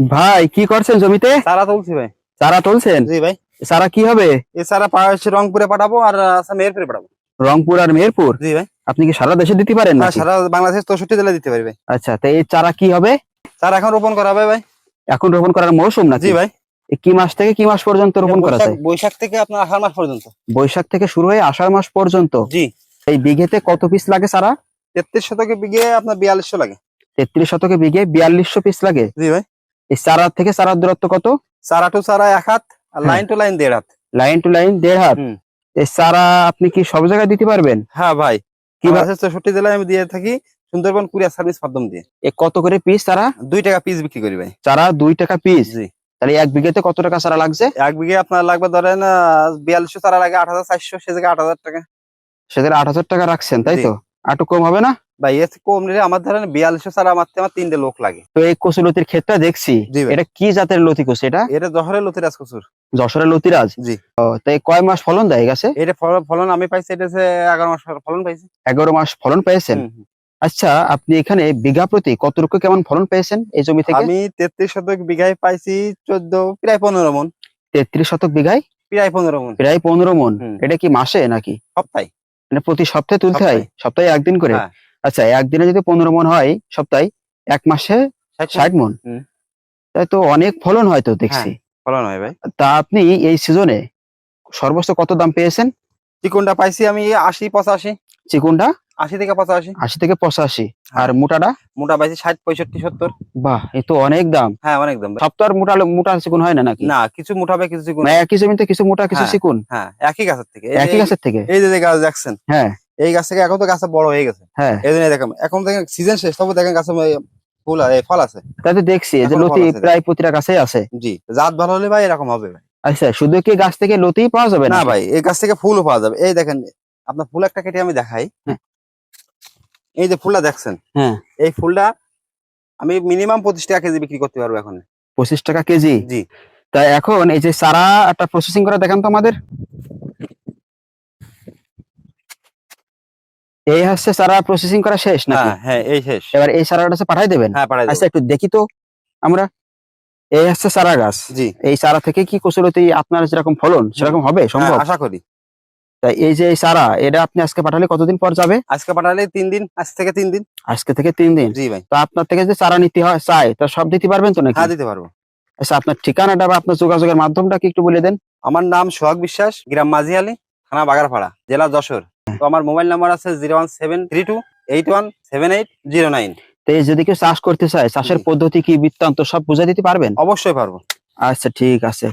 ভাই কি করছেন জমিতে? চারা তুলছি ভাই। চারা তুলছেন? জি ভাই। চারা কি হবে? এ পাওয়া রংপুরে পাঠাবো আর মেহেরপুরে পাঠাবো। রংপুর আর মেহেরপুর? জি ভাই। আপনি কি সারা দেশে দিতে পারেন হ্যাঁ? সারা বাংলাদেশ চৌষট্টি জেলা দিতে পারি ভাই। আচ্ছা তো এই চারা কি হবে? চারা এখন রোপণ করা হবে ভাই। এখন রোপণ করার মৌসুম না জি ভাই। কি মাস থেকে কি মাস পর্যন্ত রোপণ করা যায়? বৈশাখ থেকে আপনার আষাঢ় মাস পর্যন্ত। বৈশাখ থেকে শুরু হয়ে আষাঢ় মাস পর্যন্ত? জি। এই বিঘেতে কত পিস লাগে চারা? তেত্রিশ শতকে বিঘে আপনার বিয়াল্লিশশো লাগে। তেত্রিশ শতকে বিঘে বিয়াল্লিশশো পিস লাগে? জি ভাই। এই চারা থেকে চারার দূরত্ব কত? চারা টু চারা এক হাত আর হ্যাঁ। লাইন টু লাইন দেড় হাত। লাইন টু লাইন দেড় হাত। এই চারা আপনি কি সব জায়গায় দিতে পারবেন? হ্যাঁ ভাই। কি বাংলাদেশের চৌষট্টি জেলায় আমি দিয়ে থাকি সুন্দরবন কুরিয়ার সার্ভিস মাধ্যম দিয়ে। এ কত করে পিস চারা দুই টাকা পিস বিক্রি করি ভাই। চারা দুই টাকা পিস জি। তাহলে এক বিঘেতে কত টাকা চারা লাগছে? এক বিঘে আপনার লাগবে ধরেন বিয়াল্লিশশো চারা লাগে আট হাজার চারশো সে জায়গায় আট হাজার টাকা। সেখানে আট হাজার টাকা রাখছেন তাই। তো? আটু কম হবে না? ভাই এর কম নিলে আমার ধরেন বিয়াল্লিশশো চারা মারতে আমার তিনটে লোক লাগে। তো এই কচু লতির ক্ষেত্রে দেখছি এটা কি জাতের লতি কচু এটা? এটা জহরের লতির কচুর। যশোরের লতিরাজ? জি। তাই কয় মাস ফলন দেয় গেছে? এটা ফল- ফলন আমি পাইছি এটা এগারো মাস ফলন পাইছি। এগারো মাস ফলন পেয়েছেন। আচ্ছা আপনি এখানে বিঘা প্রতি কত রুকু কেমন ফলন পেয়েছেন এই জমি থেকে? আমি তেত্রিশ শতক বিঘায় পাইছি চোদ্দ প্রায় পনেরো মন। তেত্রিশ শতক বিঘায়? প্রায় পনেরো মন। প্রায় পনেরো মন। এটা কি মাসে নাকি? সপ্তাহে। মানে প্রতি সপ্তাহে তুলতে হয়? সপ্তাহে একদিন করে? হ্যাঁ। আচ্ছা একদিনে যদি পনেরো মন হয় সপ্তাহে এক মাসে ষাট মন? তাই তো অনেক ফলন হয় তো দেখছি। ফলন হয় ভাই। তা আপনি এই সিজনে সর্বোচ্চ কত দাম পেয়েছেন? চিকনটা পাইছি আমি আশি পঁচাশি। চিকুনটা? আশি থেকে পঁচাশি। আশি থেকে পঁচাশি। হ্যাঁ। আর মোটাটা? মোটা পাইছি ষাট পঁয়ষট্টি সত্তর। বাহ এ তো অনেক দাম। হ্যাঁ অনেক দাম ভাই। সপ্তাহ মোটা মোটা চিকুন হয় না নাকি? না কিছু মোটা হবে কিছু চিকুন। একই জমিতে কিছু মোটা কিছু হ্যাঁ। চিকুন? হ্যাঁ একই গাছের থেকে। একই গাছের থেকে? এই যে গাছ দেখছেন। হ্যাঁ। এই গাছ থেকে এখন তো গাছে বড় হয়ে গেছে। হ্যাঁ। এই জন্য দেখেন এখন দেখেন সিজন শেষ তবে দেখেন গাছে ফুল আর ফল আছে। তাই তো দেখছি যে লতি প্রায় প্রতিটা গাছেই আছে। জি জাত ভালো হলে ভাই এরকম হবে আচ্ছা শুধু কি গাছ থেকে লতি পাওয়া যাবে না ভাই এই গাছ থেকে ফুলও পাওয়া যাবে। এই দেখেন আপনার ফুল একটা কেটে আমি দেখাই। হ্যাঁ। এই যে ফুলটা দেখছেন? হ্যাঁ। এই ফুলটা আমি মিনিমাম পঁচিশ টাকা কেজি বিক্রি করতে পারব এখন। পঁচিশ টাকা কেজি? জি। তা এখন এই যে চারা একটা প্রসেসিং করে দেখান তো আমাদের। এই হচ্ছে চারা প্রসেসিং করা শেষ না হ্যাঁ হ্যাঁ এই শেষ। এবার এই চারাটা পাঠাই দেবেন? হ্যাঁ পাঠাই আচ্ছা একটু দেখি তো আমরা। এই হচ্ছে চারা গাছ। জি। এই চারা থেকে কি কচুরতি আপনার যেরকম ফলন সেরকম হবে? সম্ভব? হ্যাঁ, আশা করি। তাই এই যে এই চারা এটা আপনি আজকে পাঠালে কতদিন পর যাবে? আজকে পাঠালে তিন দিন আজ থেকে তিন দিন। আজকে থেকে তিন দিন? জি ভাই। তো আপনার থেকে যে চারা নিতে হয় চাই তা সব দিতে পারবেন তো নাকি? হ্যাঁ দিতে পারব। আচ্ছা আপনার ঠিকানাটা বা আপনার যোগাযোগের মাধ্যমটা কি একটু বলে দেন? আমার নাম সোহাগ বিশ্বাস গ্রাম মাঝিয়ালি। থানা বাগারপাড়া জেলা যশোর। তো আমার মোবাইল নাম্বার আছে zero one seven three two eight one seven eight zero nine. তো এই যদি কেউ চাষ করতে চায় চাষের পদ্ধতি কি বৃত্তান্ত সব বুঝে দিতে পারবেন? অবশ্যই পারব। আচ্ছা ঠিক আছে।